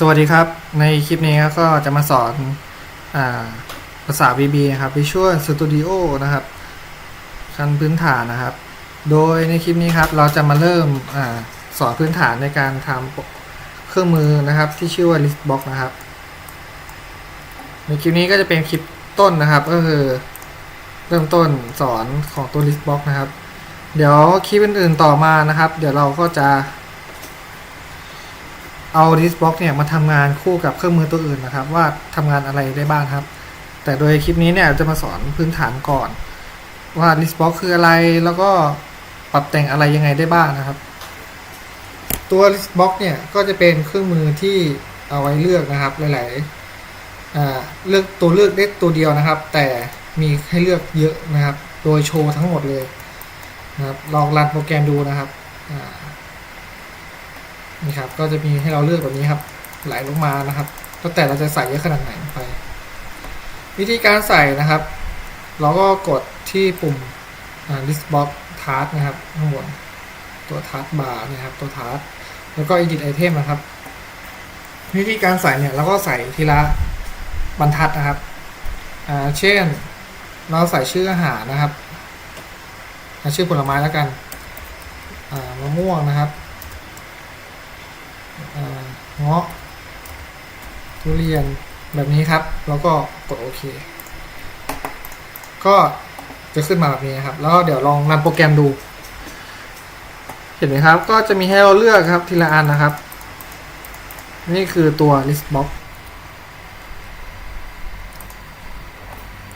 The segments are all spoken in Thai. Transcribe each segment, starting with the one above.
สวัสดีครับ ในคลิปนี้ก็จะมาสอนอาภาษา VB นะครับ Visual Studio นะครับ ขั้นพื้นฐานนะครับ โดยในคลิปนี้ครับ เราจะมาเริ่มอสอนพื้นฐานในการทำเครื่องมือนะครับ ที่ชื่อว่า Listbox นะครับ ในคลิปนี้ก็จะเป็นคลิปต้นนะครับ ก็คือเริ่มต้นสอนของตัว Listbox นะครับ เดี๋ยวคลิปอื่นๆต่อมานะครับ เดี๋ยวเราก็จะ เอา Listbox เนี่ยมาทำงานคู่กับเครื่องมือตัวอื่นนะครับ ว่าทำงานอะไรได้บ้างครับ แต่โดยคลิปนี้เนี่ยจะมาสอนพื้นฐานก่อน ว่า Listbox คืออะไรแล้วก็ปรับแต่งอะไรยังไงได้บ้างนะครับ ตัว Listbox เนี่ยก็จะเป็นเครื่องมือที่เอาไว้เลือกนะครับหลายๆเลือกตัวเลือกได้ตัวเดียวนะครับ แต่มีให้เลือกเยอะนะครับ โดยโชว์ทั้งหมดเลยนะครับลองรันโปรแกรมดูนะครับ นี่ครับ ก็จะมีให้เราเลือกแบบนี้ครับ ไหลลงมานะครับแล้วแต่เราจะใส่เยอะขนาดไหนไป วิธีการใส่นะครับ เราก็กดที่ปุ่ม list box task นะครับข้างบนตัว task bar นะครับ ตัว task แล้วก็ edit item นะครับ วิธีการใส่เนี่ยเราก็ใส่ทีละบรรทัดนะครับเช่น เราใส่ชื่ออาหารนะครับชื่อผลไม้แล้วกันมะม่วงนะครับ เงาะทุเรียนแบบนี้ครับ แล้วก็กดโอเค ก็จะขึ้นมาแบบนี้ครับ แล้วเดี๋ยวลองรันโปรแกรมดู เห็นไหมครับ ก็จะมีให้เราเลือกครับทีละอันนะครับ นี่คือตัว listbox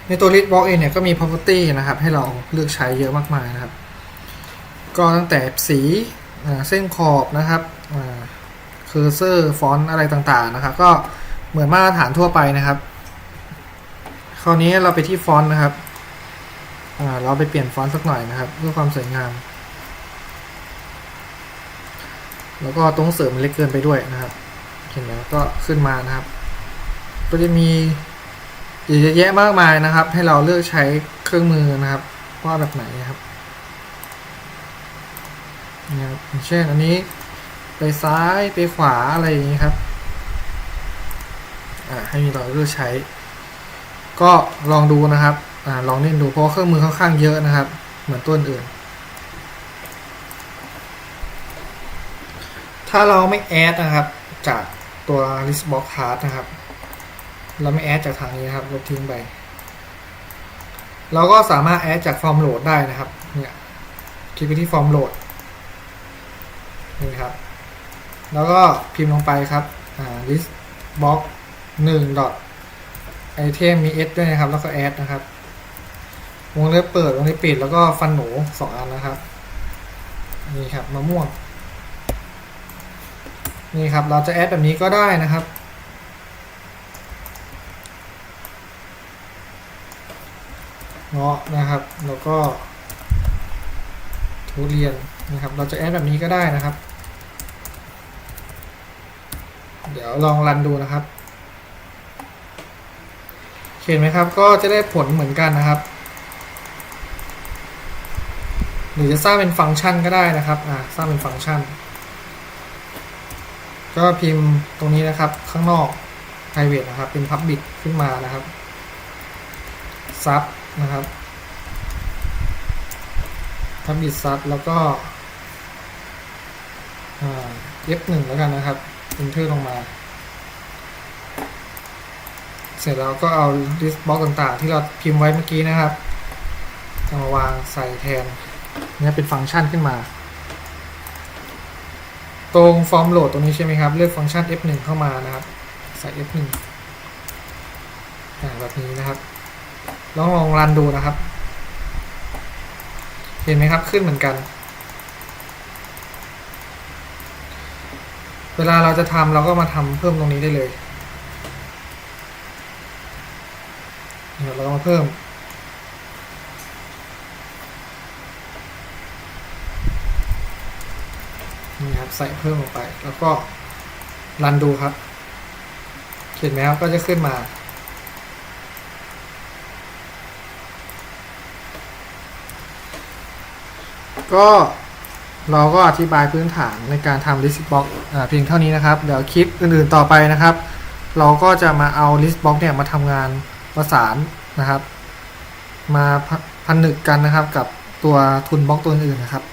ในตัว listbox เองเนี่ยก็มี property นะครับ ให้เราเลือกใช้เยอะมากมายนะครับ ก็ตั้งแต่สีเส้นขอบนะครับ เคอร์เซอร์ฟอนต์อะไรต่างๆนะครับ ก็เหมือนมาตรฐานทั่วไปนะครับ คราวนี้เราไปที่ฟอนต์นะครับเราไปเปลี่ยนฟอนต์สักหน่อยนะครับ เพื่อความสวยงาม แล้วก็ตรงเสริมมันเล็กเกินไปด้วยนะครับเห็นไหมก็ขึ้นมานะครับ ก็จะมีเยอะแยะมากมายนะครับ ให้เราเลือกใช้เครื่องมือนะครับ ว่าแบบไหนนะครับนะครับเช่นอันนี้ ไปซ้ายไปขวาอะไรอย่างนี้ครับ ให้มีเราเลือกใช้ ก็ลองดูนะครับอลองเล่นดูเพราะเครื่องมือค่อนข้างเยอะนะครับ เหมือนตัวอื่น ถ้าเราไม่แอดนะครับ จากตัว listbox card นะครับ เราไม่แอดจากทางนี้นะครับลบทิ้งไป เราก็สามารถแอดจากฟอร์มโหลดได้นะครับ เนี่ยคลิกไปที่ฟอร์มโหลดนี่ครับ แล้วก็พิมพ์ลงไปครับ อ่า list box 1 dot item มี s ด้วยนะครับ แล้วก็ add นะครับ วงเล็บเปิด วงเล็บปิด แล้วก็ฟันหนูสองอันนะครับ นี่ครับมะม่วง นี่ครับ เราจะแอดแบบนี้ก็ได้นะครับ เงาะนะครับ แล้วก็ทุเรียนนะครับ เราจะแอดแบบนี้ก็ได้นะครับ เดี๋ยวลองรันดูนะครับเห็นไหมครับ ก็จะได้ผลเหมือนกันนะครับ หรือจะสร้างเป็นฟังก์ชันก็ได้นะครับ อ่าสร้างเป็นฟังก์ชัน ก็พิมพ์ตรงนี้นะครับ ข้างนอก private นะครับ เป็น public ขึ้นมานะครับ sub นะครับ public sub แล้วก็อ่า F1 แล้วกันนะครับ enter ลงมา เสร็จแล้วก็เอา list box ต่างๆ ที่เราพิมพ์ไว้เมื่อกี้นะครับมาวางใส่แทนนี่เป็นฟังก์ชันขึ้นมา ตรงฟอร์มโหลดตรงนี้ใช่ไหมครับ เลือกฟังก์ชัน F1 เข้ามานะครับ ใส่ F1 อ่าแบบนี้นะครับ ลองลองรันดูนะครับ เห็นไหมครับขึ้นเหมือนกัน เวลาเราจะทำเราก็มาทำเพิ่มตรงนี้ได้เลยนี่ครับเรามาเพิ่ม นี่ครับ ใส่เพิ่มลงไป แล้วก็รันดูครับเห็นไหมครับก็จะขึ้นมา ก็ เราก็อธิบายพื้นฐานในการทำ list box อ่าเพียงเท่านี้นะครับ เดี๋ยวคลิปอื่นๆต่อไปนะครับ เราก็จะมาเอา list box เนี่ยมาทำงานประสานนะครับ มาพันนึกกันนะครับกับตัวทุนบล็อกตัวอื่นนะครับ